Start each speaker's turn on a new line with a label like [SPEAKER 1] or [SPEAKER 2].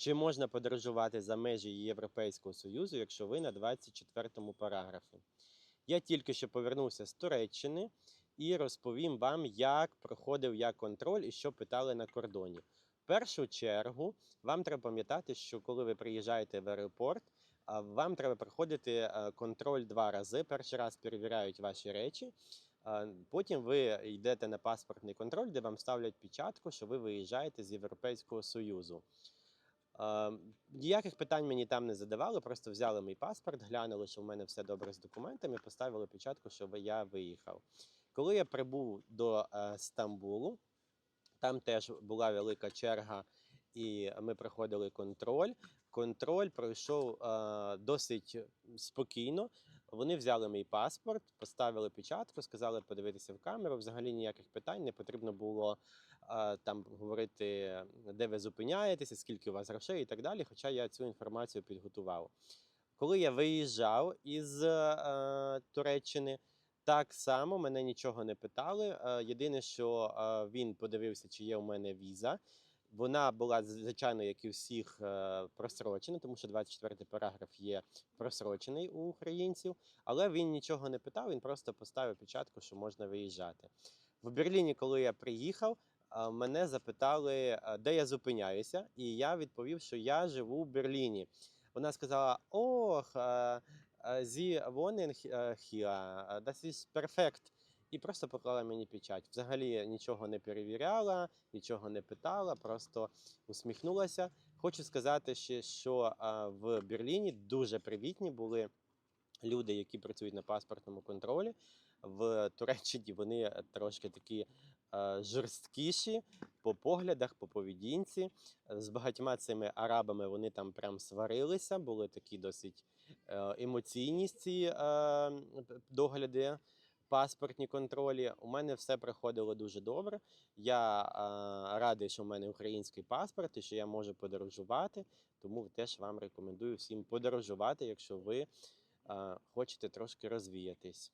[SPEAKER 1] Чи можна подорожувати за межі Європейського Союзу, якщо ви на 24 параграфі? Я тільки що повернувся з Туреччини і розповім вам, як проходив я контроль і що питали на кордоні. В першу чергу вам треба пам'ятати, що коли ви приїжджаєте в аеропорт, вам треба проходити е, контроль два рази. Перший раз перевіряють ваші речі. Потім ви йдете на паспортний контроль, де вам ставлять печатку, що ви виїжджаєте з Європейського Союзу. Ніяких питань мені там не задавали, просто взяли мій паспорт, глянули, що в мене все добре з документами, поставили печатку, що я виїхав. Коли я прибув до е, Стамбулу, там теж була велика черга, і ми проходили контроль. Контроль пройшов е, досить спокійно. Вони взяли мій паспорт, поставили печатку, сказали подивитися в камеру. Взагалі ніяких питань не потрібно було там говорити, де ви зупиняєтеся, скільки у вас грошей і так далі. Хоча я цю інформацію підготував. Коли я виїжджав із е, Туреччини, так само мене нічого не питали. Е, єдине, що е, він подивився, чи є у мене віза. Вона була звичайно, як і всіх, е, просрочена, тому що 24 параграф є просрочений у українців, але він нічого не питав, він просто поставив печатку, що можна виїжджати. В Берліні, коли я приїхав, е, мене запитали, е, де я зупиняюся, і я відповів, що я живу в Берліні. Вона сказала: Ох, wohnen äh, äh, das ist. І просто поклала мені печать. Взагалі нічого не перевіряла, нічого не питала, просто усміхнулася. Хочу сказати ще, що в Берліні дуже привітні були люди, які працюють на паспортному контролі. В Туреччині вони трошки такі е, жорсткіші по поглядах, по поведінці. З багатьма цими арабами вони там прям сварилися, були такі досить е, емоційні ці е, догляди паспортні контролі. У мене все проходило дуже добре. Я е, радий, що в мене український паспорт і що я можу подорожувати. Тому теж вам рекомендую всім подорожувати, якщо ви е, хочете трошки розвіятись.